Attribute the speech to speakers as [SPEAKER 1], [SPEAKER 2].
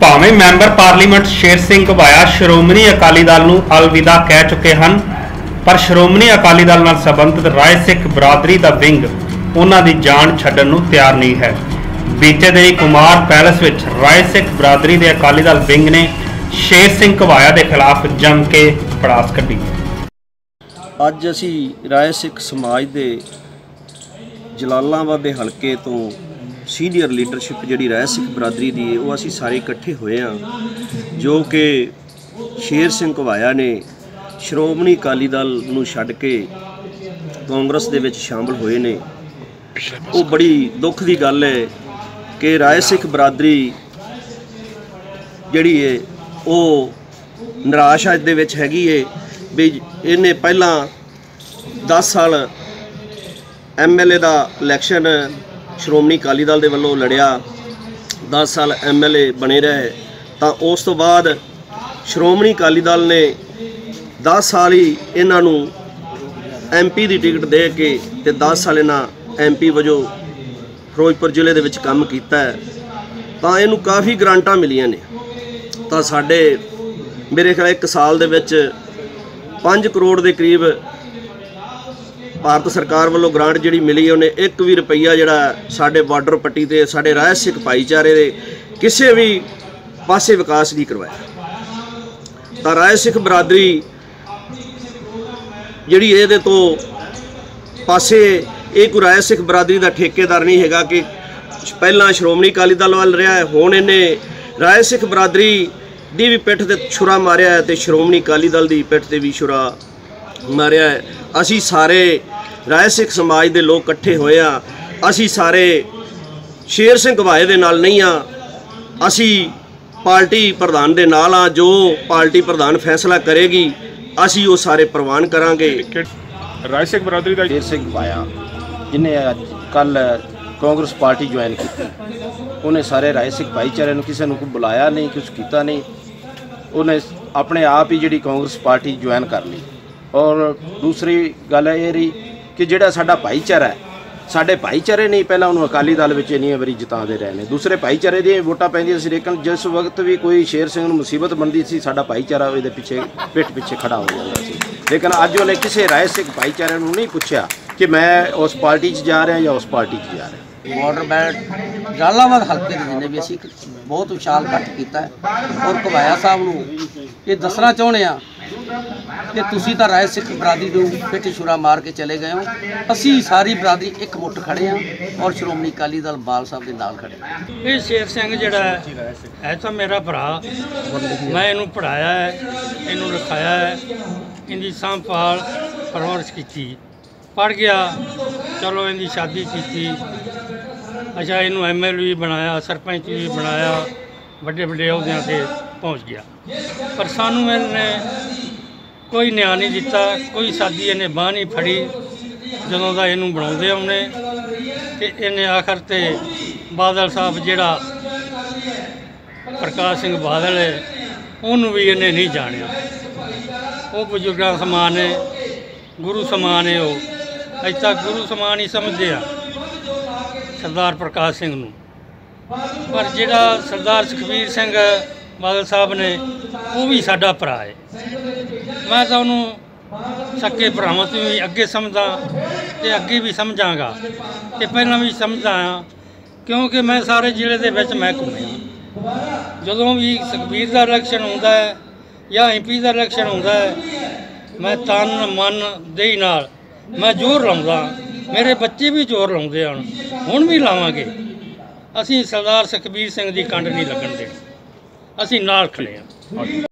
[SPEAKER 1] ਭਾਵੇਂ member parliament Sher Singh ਘਬਾਇਆ Shiromani Akali Dal ਨੂੰ ਅਲਵਿਦਾ ਕਹਿ ਚੁੱਕੇ ਹਨ, ਪਰ ਸ਼੍ਰੋਮਣੀ ਅਕਾਲੀ ਦਲ ਨਾਲ ਸੰਬੰਧਿਤ ਰਾਏ ਸਿੱਖ ਬਰਾਦਰੀ ਦਾ ਵਿੰਗ ਉਹਨਾਂ ਦੀ ਜਾਨ ਛੱਡਣ ਨੂੰ ਤਿਆਰ ਨਹੀਂ ਹੈ। ਬੀਤੇ ਦਿਨੀ ਕੁਮਾਰ ਪੈਲਸ ਵਿੱਚ ਰਾਏ ਸਿੱਖ ਬਰਾਦਰੀ ਦੇ ਅਕਾਲੀ ਦਲ ਵਿੰਗ ਨੇ ਸ਼ੇਰ ਸਿੰਘ ਘਬਾਇਆ ਦੇ ਖਿਲਾਫ ਜੰਮ ਕੇ ਪੜਾਸ ਕੱਢੀ।
[SPEAKER 2] ਅੱਜ ਅਸੀਂ ਰਾਏ ਸਿੱਖ ਸਮਾਜ ਦੇ ਜਲਾਲਾਬਾਦ ਦੇ ਹਲਕੇ ਤੋਂ ਸੀਨੀਅਰ ਲੀਡਰਸ਼ਿਪ ਜਿਹੜੀ ਰਾਏ ਸਿੱਖ ਬਰਾਦਰੀ ਦੀ ਉਹ ਅਸੀਂ ਸਾਰੇ ਇਕੱਠੇ ਹੋਏ ਹਾਂ, ਜੋ ਕਿ ਸ਼ੇਰ ਸਿੰਘ ਘਵਾਇਆ ਨੇ ਸ਼੍ਰੋਮਣੀ ਅਕਾਲੀ ਦਲ ਨੂੰ ਛੱਡ ਕੇ ਕਾਂਗਰਸ ਦੇ ਵਿੱਚ ਸ਼ਾਮਲ ਹੋਏ ਨੇ। ਉਹ ਬੜੀ ਦੁੱਖ ਦੀ ਗੱਲ ਹੈ ਕਿ ਰਾਏ ਸਿੱਖ ਬਰਾਦਰੀ ਜਿਹੜੀ ਹੈ, ਉਹ ਨਿਰਾਸ਼ ਅੱਜ ਦੇ ਵਿੱਚ ਹੈਗੀ ਏ ਵੀ ਇਹਨੇ ਪਹਿਲਾਂ 10 ਸਾਲ ਐਮਐਲਏ ਦਾ ਇਲੈਕਸ਼ਨ ਸ਼੍ਰੋਮਣੀ ਅਕਾਲੀ ਦਲ ਦੇ ਵੱਲੋਂ ਲੜਿਆ 10 ਸਾਲ ਐਮਐਲਏ ਬਣੇ ਰਹੇ, ਤਾਂ ਉਸ ਤੋਂ ਬਾਅਦ ਸ਼੍ਰੋਮਣੀ ਅਕਾਲੀ ਦਲ ਨੇ 10 ਸਾਲ ਹੀ ਇਹਨਾਂ ਨੂੰ ਐਮਪੀ ਦੀ ਟਿਕਟ ਦੇ ਕੇ ਤੇ 10 ਸਾਲ ਇਹਨਾਂ ਐਮਪੀ ਵਜੋਂ ਫਿਰੋਜ਼ਪੁਰ ਜ਼ਿਲ੍ਹੇ ਦੇ ਵਿੱਚ ਕੰਮ ਕੀਤਾ ਹੈ। ਤਾਂ ਇਹਨੂੰ ਕਾਫੀ ਗ੍ਰਾਂਟਾਂ ਮਿਲੀਆਂ ਨੇ। ਤਾਂ ਸਾਡੇ ਮੇਰੇ ਖਿਆਲ ਇੱਕ ਸਾਲ ਦੇ ਵਿੱਚ 5 ਕਰੋੜ ਦੇ ਕਰੀਬ ਭਾਰਤ ਸਰਕਾਰ ਵੱਲੋਂ ਗ੍ਰਾਂਟ ਜਿਹੜੀ ਮਿਲੀ ਉਹਨੇ ਇੱਕ ਵੀ ਰੁਪਈਆ ਜਿਹੜਾ ਸਾਡੇ ਬਾਰਡਰ ਪੱਟੀ ਤੇ, ਸਾਡੇ ਰਾਜ ਸਿੱਖ ਭਾਈਚਾਰੇ ਦੇ ਕਿਸੇ ਵੀ ਪਾਸੇ ਵਿਕਾਸ ਨਹੀਂ ਕਰਵਾਇਆ। ਤਾਂ ਰਾਜ ਸਿੱਖ ਬਰਾਦਰੀ ਜਿਹੜੀ ਇਹਦੇ ਤੋਂ ਪਾਸੇ, ਇਹ ਕੋਈ ਰਾਜ ਸਿੱਖ ਬਰਾਦਰੀ ਦਾ ਠੇਕੇਦਾਰ ਨਹੀਂ ਹੈਗਾ ਕਿ ਪਹਿਲਾਂ ਸ਼੍ਰੋਮਣੀ ਅਕਾਲੀ ਦਲ ਵੱਲ ਰਿਹਾ ਹੈ, ਹੁਣ ਇਹਨੇ ਰਾਜ ਸਿੱਖ ਬਰਾਦਰੀ ਦੀ ਵੀ ਪਿੱਠ ਤੇ ਛੁਰਾ ਮਾਰਿਆ ਹੈ ਤੇ ਸ਼੍ਰੋਮਣੀ ਅਕਾਲੀ ਦਲ ਦੀ ਪਿੱਠ ਤੇ ਵੀ ਛੁਰਾ ਮਾਰਿਆ ਹੈ। ਅਸੀਂ ਸਾਰੇ ਰਾਏ ਸਿੱਖ ਸਮਾਜ ਦੇ ਲੋਕ ਇਕੱਠੇ ਹੋਏ ਆ ਅਸੀਂ ਸਾਰੇ ਸ਼ੇਰ ਸਿੰਘ ਘਵਾਏ ਦੇ ਨਾਲ ਨਹੀਂ ਆ ਅਸੀਂ ਪਾਰਟੀ ਪ੍ਰਧਾਨ ਦੇ ਨਾਲ ਆ ਜੋ ਪਾਰਟੀ ਪ੍ਰਧਾਨ ਫੈਸਲਾ ਕਰੇਗੀ ਅਸੀਂ ਉਹ ਸਾਰੇ ਪ੍ਰਵਾਨ ਕਰਾਂਗੇ।
[SPEAKER 3] ਰਾਜ ਸਿੰਘ ਬਰਾਦਰੀ ਦਾ
[SPEAKER 4] ਸ਼ੇਰ ਸਿੰਘ ਪਾਇਆ ਜਿਨੇ ਅੱਜ ਕੱਲ ਕਾਂਗਰਸ ਪਾਰਟੀ ਜੁਆਇਨ ਕੀਤੀ। ਉਹਨੇ ਸਾਰੇ ਰਾਏ ਸਿੱਖ ਭਾਈਚਾਰੇ ਨੂੰ ਕਿਸੇ ਨੂੰ ਕੋਈ ਬੁਲਾਇਆ ਨਹੀਂ ਕੁਝ ਕੀਤਾ ਨਹੀਂ। ਉਹਨੇ ਆਪਣੇ ਆਪ ਹੀ ਜਿਹੜੀ ਕਾਂਗਰਸ ਪਾਰਟੀ ਜੁਆਇਨ ਕਰ ਲਈ। ਔਰ ਦੂਸਰੀ ਗੱਲ ਇਹ ਰਹੀ ਕਿ ਜਿਹੜਾ ਸਾਡਾ ਭਾਈਚਾਰਾ ਹੈ, ਸਾਡੇ ਭਾਈਚਾਰੇ ਨਹੀਂ, ਪਹਿਲਾਂ ਉਹਨੂੰ ਅਕਾਲੀ ਦਲ ਵਿੱਚ ਇੰਨੀਆਂ ਵਾਰੀ ਜਿਤਾਉਂਦੇ ਰਹੇ ਨੇ। ਦੂਸਰੇ ਭਾਈਚਾਰੇ ਦੀਆਂ ਵੋਟਾਂ ਪੈਂਦੀਆਂ ਸੀ, ਲੇਕਿਨ ਜਿਸ ਵਕਤ ਵੀ ਕੋਈ ਸ਼ੇਰ ਸਿੰਘ ਨੂੰ ਮੁਸੀਬਤ ਬੰਦੀ ਸੀ, ਸਾਡਾ ਭਾਈਚਾਰਾ ਇਹਦੇ ਪਿੱਛੇ, ਪਿੱਠ ਪਿੱਛੇ ਖੜਾ ਹੋ ਜਾਂਦਾ ਸੀ। ਲੇਕਿਨ ਅੱਜ ਉਹਨੇ ਕਿਸੇ ਰਾਏ ਸਿੱਖ ਭਾਈਚਾਰੇ ਨੂੰ ਨਹੀਂ ਪੁੱਛਿਆ ਕਿ ਮੈਂ ਉਸ ਪਾਰਟੀ 'ਚ ਜਾ ਰਿਹਾ ਜਾਂ ਉਸ ਪਾਰਟੀ 'ਚ ਜਾ ਰਿਹਾ।
[SPEAKER 5] ਬਾਰਡਰ ਬੈਲਟ ਜਲਾਲਾਬਾਦ ਹਲਕੇ ਦੇ ਜਿੰਨੇ ਵੀ ਅਸੀਂ ਇੱਕ ਬਹੁਤ ਵਿਸ਼ਾਲ ਇਕੱਠ ਕੀਤਾ ਹੈ। ਔਰ ਕਵਾਇਆ ਸਾਹਿਬ ਨੂੰ ਇਹ ਦੱਸਣਾ ਚਾਹੁੰਦੇ ਆ ਕਿ ਤੁਸੀਂ ਤਾਂ ਰਾਏ ਸਿੱਖ ਬਰਾਦਰੀ ਨੂੰ ਪਿੱਠ ਛੁਰਾ ਮਾਰ ਕੇ ਚਲੇ ਗਏ ਹੋ। ਅਸੀਂ ਸਾਰੀ ਬਰਾਦਰੀ ਇੱਕ ਮੁੱਠ ਖੜੇ ਆ ਔਰ ਸ਼੍ਰੋਮਣੀ ਅਕਾਲੀ ਦਲ ਬਾਲ ਸਾਹਿਬ ਦੇ ਨਾਲ ਖੜੇ ਹਾਂ।
[SPEAKER 6] ਇਹ ਸ਼ੇਰ ਸਿੰਘ ਜਿਹੜਾ ਹੈ ਹੈ ਤਾਂ ਮੇਰਾ ਭਰਾ। ਮੈਂ ਇਹਨੂੰ ਪੜਾਇਆ ਹੈ, ਇਹਨੂੰ ਲਿਖਾਇਆ ਹੈ, ਇਹਦੀ ਸੰਭਾਲ ਪਰਵਰਿਸ਼ ਕੀਤੀ। ਪੜ ਗਿਆ, ਚਲੋ ਇਹਦੀ ਸ਼ਾਦੀ ਕੀਤੀ। ਅੱਛਾ, ਇਹਨੂੰ ਐਮਐਲ ਵੀ ਬਣਾਇਆ, ਸਰਪੰਚ ਵੀ ਬਣਾਇਆ ਵੱਡੇ ਵੱਡੇ ਅਹੁਦਿਆਂ ਤੇ ਪਹੁੰਚ ਗਿਆ। ਪਰ ਸਾਨੂੰ ਇਹਨੇ ਕੋਈ ਨਿਆਂ ਨਹੀਂ ਦਿੱਤਾ, ਕੋਈ ਸਾਦੀ ਇਹਨੇ ਬਾਹ ਨਹੀਂ ਫੜੀ, ਜਦੋਂ ਦਾ ਇਹਨੂੰ ਬਣਾਉਂਦੇ ਆਉਣੇ ਤੇ ਇਹਨੇ ਆਖਰ ਤੇ ਬਾਦਲ ਸਾਹਿਬ ਜਿਹੜਾ ਪ੍ਰਕਾਸ਼ ਸਿੰਘ ਬਾਦਲ ਹੈ, ਉਹਨੂੰ ਵੀ ਇਹਨੇ ਨਹੀਂ ਜਾਣਿਆ। ਉਹ ਬਜ਼ੁਰਗਾਂ ਸਮਾਨ ਹੈ, ਗੁਰੂ ਸਮਾਨ ਹੈ ਉਹ। ਅਸੀਂ ਤੱਕ ਗੁਰੂ ਸਮਾਨ ਹੀ ਸਮਝਦੇ ਆ, ਸਰਦਾਰ ਪ੍ਰਕਾਸ਼ ਸਿੰਘ ਨੂੰ। ਪਰ ਜਿਹੜਾ ਸਰਦਾਰ ਸੁਖਬੀਰ ਸਿੰਘ ਬਾਦਲ ਸਾਹਿਬ ਨੇ, ਉਹ ਵੀ ਸਾਡਾ ਭਰਾ ਹੈ। ਮੈਂ ਤਾਂ ਉਹਨੂੰ ਸੱਕੇ ਭਰਾਵਾਂ ਤੋਂ ਵੀ ਅੱਗੇ ਸਮਝਦਾ ਤੇ ਅੱਗੇ ਵੀ ਸਮਝਾਂਗਾ ਤੇ ਪਹਿਲਾਂ ਵੀ ਸਮਝਦਾ ਆ ਕਿਉਂਕਿ ਮੈਂ ਸਾਰੇ ਜ਼ਿਲ੍ਹੇ ਦੇ ਵਿੱਚ ਮੈਂ ਘੁੰਮਿਆ ਜਦੋਂ ਵੀ ਸੁਖਬੀਰ ਦਾ ਇਲੈਕਸ਼ਨ ਹੁੰਦਾ ਹੈ ਜਾਂ ਐਮਪੀ ਦਾ ਇਲੈਕਸ਼ਨ ਹੁੰਦਾ ਹੈ, ਮੈਂ ਤਨ ਮਨ ਦੇਈ ਨਾਲ ਮੈਂ ਜ਼ੋਰ ਲਾਉਂਦਾ ਮੇਰੇ ਬੱਚੇ ਵੀ ਜ਼ੋਰ ਲਾਉਂਦੇ ਹਨ, ਹੁਣ ਵੀ ਲਾਵਾਂਗੇ। ਅਸੀਂ ਸਰਦਾਰ ਸੁਖਬੀਰ ਸਿੰਘ ਦੀ ਕੰਡ ਨਹੀਂ ਲੱਗਣ ਦੇਣੀ। ਅਸੀਂ ਨਾਲ ਖੜੇ ਹਾਂ।